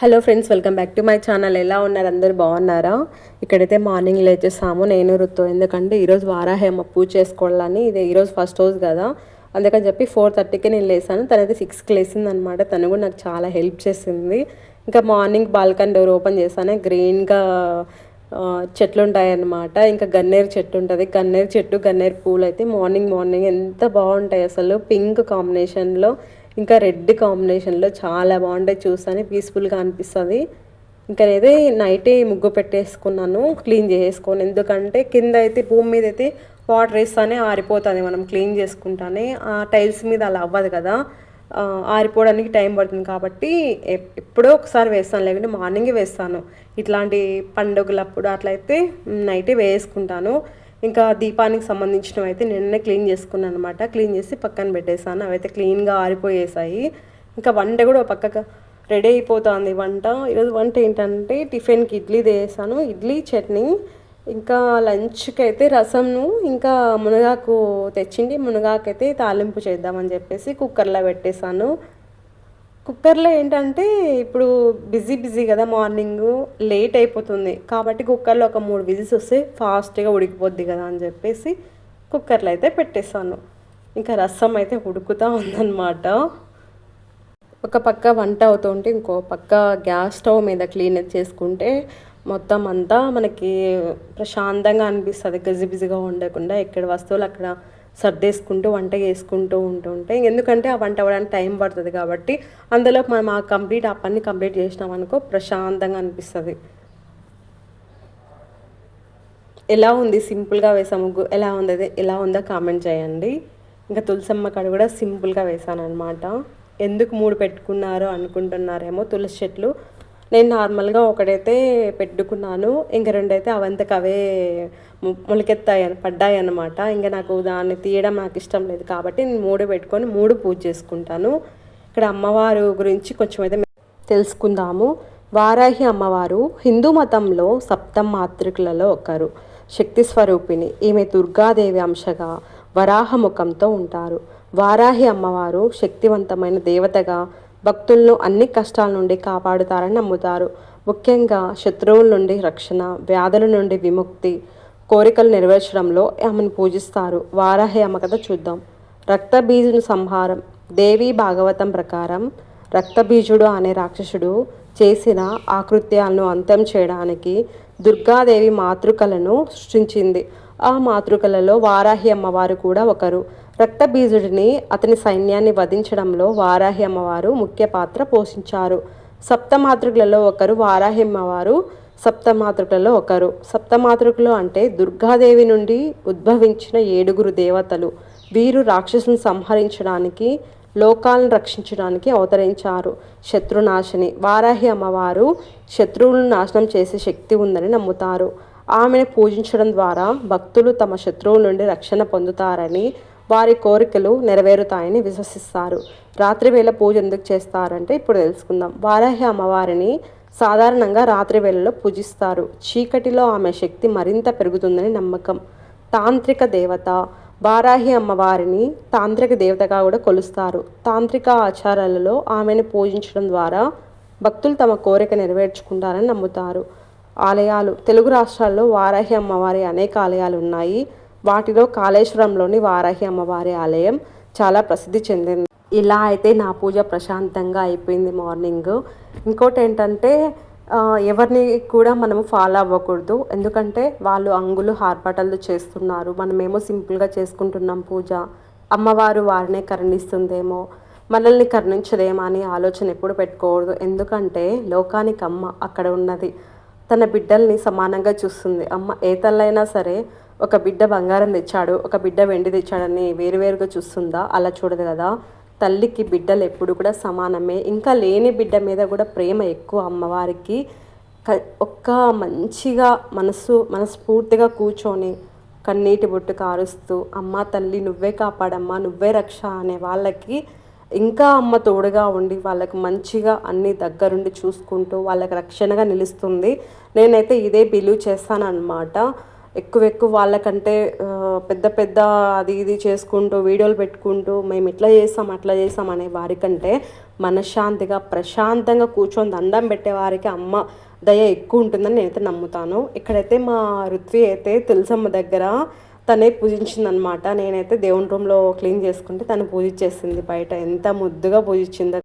Hello friends welcome back to my channel. ఎలా ఉన్నారు? అందరు బాగున్నారా? ఇక్కడైతే మార్నింగ్ లేచేసాము. నేను రుతు. ఎందుకంటే ఈరోజు వారాహేమ పూజ చేసుకోవాలని ఇది ఈరోజు ఫస్ట్ రోజు కదా. అందుకని చెప్పి ఫోర్ థర్టీకి నేను లేసాను. తనైతే సిక్స్కి లేసింది అనమాట తను కూడా నాకు చాలా హెల్ప్ చేసింది. ఇంకా మార్నింగ్ బాల్కనీ డోర్ ఓపెన్ చేశాను. గ్రీన్గా చెట్లు ఉంటాయన్నమాట ఇంకా గన్నేరు చెట్టు ఉంటుంది. గన్నేరు చెట్టు గన్నేరు పూలు అయితే మార్నింగ్ మార్నింగ్ ఎంత బాగుంటాయి అసలు. పింక్ కాంబినేషన్లో ఇంకా రెడ్ కాంబినేషన్లో చాలా బాగుంటాయి. చూస్తానే పీస్ఫుల్గా అనిపిస్తుంది. ఇంకా నేనైతే నైటే ముగ్గు పెట్టేసుకున్నాను క్లీన్ చేసేసుకొని. ఎందుకంటే కింద అయితే భూమి మీద అయితే వాటర్ వేస్తానే ఆరిపోతుంది మనం క్లీన్ చేసుకుంటానే. ఆ టైల్స్ మీద అలా అవ్వదు కదా. ఆరిపోవడానికి టైం పడుతుంది కాబట్టి ఎప్పుడో ఒకసారి వేస్తాను. లేకుంటే మార్నింగే వేస్తాను. ఇట్లాంటి పండుగలప్పుడు అట్లయితే నైటే వేసుకుంటాను. ఇంకా దీపానికి సంబంధించినవి అయితే నిన్ననే క్లీన్ చేసుకున్నాను అనమాట క్లీన్ చేసి పక్కన పెట్టేశాను. అవైతే క్లీన్గా ఆరిపోయేసాయి ఇంకా వంట కూడా ఒక పక్కకు రెడీ అయిపోతుంది వంట. ఈరోజు వంట ఏంటంటే టిఫిన్కి ఇడ్లీ వేసాను ఇడ్లీ చట్నీ ఇంకా లంచ్కి అయితే రసంను ఇంకా మునగాకు తెచ్చిండి మునగాకు అయితే తాలింపు చేద్దామని చెప్పేసి కుక్కర్లో పెట్టేశాను. కుక్కర్లో ఏంటంటే ఇప్పుడు బిజీ బిజీ కదా మార్నింగ్ లేట్ అయిపోతుంది. కాబట్టి కుక్కర్లో ఒక మూడు విజిల్స్ వస్తే ఫాస్ట్గా ఉడికిపోద్ది కదా అని చెప్పేసి కుక్కర్లో అయితే పెట్టేశాను. ఇంకా రసం అయితే ఉడుకుతూ ఉందన్నమాట. ఒక పక్క వంట అవుతుంటే ఇంకో పక్క గ్యాస్ స్టవ్ మీద క్లీన్ చేసుకుంటే మొత్తం అంతా మనకి ప్రశాంతంగా అనిపిస్తుంది. గజిబిజిగా ఉండకుండా ఎక్కడ వస్తువులు అక్కడ సర్దేసుకుంటూ వంట చేసుకుంటూ ఉంటుంటే ఎందుకంటే ఆ వంట అవ్వడానికి టైం పడుతుంది కాబట్టి అందులో మనం ఆ కంప్లీట్ ఆ పని కంప్లీట్ చేసినాం అనుకో ప్రశాంతంగా అనిపిస్తుంది. ఎలా ఉంది? సింపుల్గా వేసా ముగ్గు. ఎలా ఉంది? అది ఎలా ఉందో కామెంట్ చేయండి. ఇంకా తులసమ్మ కాడ కూడా సింపుల్గా వేసాను అనమాట ఎందుకు మూడు పెట్టుకున్నారో అనుకుంటున్నారేమో తులసి చెట్లు. నేను నార్మల్గా ఒకడైతే పెట్టుకున్నాను. ఇంక రెండైతే అవంతకు అవే ము- మొలకెత్తాయి పడ్డాయి అనమాట ఇంకా నాకు దాన్ని తీయడం నాకు ఇష్టం లేదు కాబట్టి నేను మూడు పెట్టుకొని మూడు పూజ చేసుకుంటాను. ఇక్కడ అమ్మవారు గురించి కొంచెం అయితే తెలుసుకుందాము. వారాహి అమ్మవారు హిందూ మతంలో సప్తం మాతృకులలో ఒకరు. శక్తి స్వరూపిణి. ఈమె దుర్గాదేవి అంశగా వరాహ ముఖంతో ఉంటారు. వారాహి అమ్మవారు శక్తివంతమైన దేవతగా భక్తులను అన్ని కష్టాల నుండి కాపాడుతారని నమ్ముతారు. ముఖ్యంగా శత్రువుల నుండి రక్షణ వ్యాధుల నుండి విముక్తి కోరికలు నెరవేర్చడంలో ఆమెను పూజిస్తారు. వారాహి అమ్మ కథ చూద్దాం. రక్తబీజుని సంహారం దేవి భాగవతం ప్రకారం రక్తబీజుడు అనే రాక్షసుడు చేసిన ఆకృత్యాలను అంతం చేయడానికి దుర్గాదేవి మాతృకలను సృష్టించింది. ఆ మాతృకలలో వారాహి అమ్మవారు కూడా ఒకరు. రక్తబీజుడిని అతని సైన్యాన్ని వధించడంలో వారాహి అమ్మవారు ముఖ్య పాత్ర పోషించారు. సప్తమాతృకులలో ఒకరు వారాహి అమ్మవారు సప్తమాతృకులలో ఒకరు. సప్తమాతృకులు అంటే దుర్గాదేవి నుండి ఉద్భవించిన ఏడుగురు దేవతలు. వీరు రాక్షసుని సంహరించడానికి లోకాలను రక్షించడానికి అవతరించారు. శత్రునాశిని వారాహి అమ్మవారు శత్రువులను నాశనం చేసే శక్తి ఉందని నమ్ముతారు. ఆమెను పూజించడం ద్వారా భక్తులు తమ శత్రువుల నుండి రక్షణ పొందుతారని వారి కోరికలు నెరవేరుతాయని విశ్వసిస్తారు. రాత్రి వేళ పూజ ఎందుకు చేస్తారంటే ఇప్పుడు తెలుసుకుందాం. వారాహి అమ్మవారిని సాధారణంగా రాత్రి వేళలో పూజిస్తారు. చీకటిలో ఆమె శక్తి మరింత పెరుగుతుందని నమ్మకం. తాంత్రిక దేవత. వారాహి అమ్మవారిని తాంత్రిక దేవతగా కూడా కొలుస్తారు. తాంత్రిక ఆచారాలలో ఆమెను పూజించడం ద్వారా భక్తులు తమ కోరిక నెరవేర్చుకుంటారని నమ్ముతారు. ఆలయాలు. తెలుగు రాష్ట్రాల్లో వారాహి అమ్మవారి అనేక ఆలయాలు ఉన్నాయి. వాటిలో కాళేశ్వరంలోని వారాహి అమ్మవారి ఆలయం చాలా ప్రసిద్ధి చెందింది. ఇలా అయితే నా పూజ ప్రశాంతంగా అయిపోయింది మార్నింగ్. ఇంకోటి ఏంటంటే ఎవరిని కూడా మనము ఫాలో అవ్వకూడదు. ఎందుకంటే వాళ్ళు అంగులు హార్పాటలు చేస్తున్నారు. మనమేమో సింపుల్గా చేసుకుంటున్నాం పూజ. అమ్మవారు వారినే కరుణిస్తుందేమో మనల్ని కరుణించదేమో అని ఆలోచన ఎప్పుడు పెట్టుకోకూడదు. ఎందుకంటే లోకానికి అమ్మ అక్కడ ఉన్నది. తన బిడ్డల్ని సమానంగా చూస్తుంది. అమ్మ ఏ తల్లైనా సరే ఒక బిడ్డ బంగారం తెచ్చాడు ఒక బిడ్డ వెండి తెచ్చాడని వేరువేరుగా చూస్తుందా? అలా చూడదు కదా. తల్లికి బిడ్డలు ఎప్పుడు కూడా సమానమే. ఇంకా లేని బిడ్డ మీద కూడా ప్రేమ ఎక్కువ అమ్మవారికి. క- ఒక్క మంచిగా మనసు మనస్ఫూర్తిగా కూర్చొని కన్నీటి బొట్టు కారుస్తూ అమ్మ తల్లి నువ్వే కాపాడమ్మా నువ్వే రక్ష అనే వాళ్ళకి ఇంకా అమ్మ తోడుగా ఉండి వాళ్ళకు మంచిగా అన్ని దగ్గరుండి చూసుకుంటూ వాళ్ళకి రక్షణగా నిలుస్తుంది. నేనైతే ఇదే బిలీవ్ చేస్తాను అనమాట ఎక్కువ ఎక్కువ వాళ్ళకంటే పెద్ద పెద్ద అది ఇది చేసుకుంటూ వీడియోలు పెట్టుకుంటూ మేము ఇట్లా చేస్తాం అట్లా చేస్తాం అనే వారికంటే మనశ్శాంతిగా ప్రశాంతంగా కూర్చొని దండం పెట్టేవారికి అమ్మ దయ ఎక్కువ ఉంటుందని నేనైతే నమ్ముతాను. ఇక్కడైతే మా రుత్వి అయితే తులసమ్మ దగ్గర తనే పూజించింది అనమాట నేనైతే దేవుని రూమ్లో క్లీన్ చేసుకుంటే తను పూజించేసింది బయట. ఎంత ముద్దుగా పూజించిందో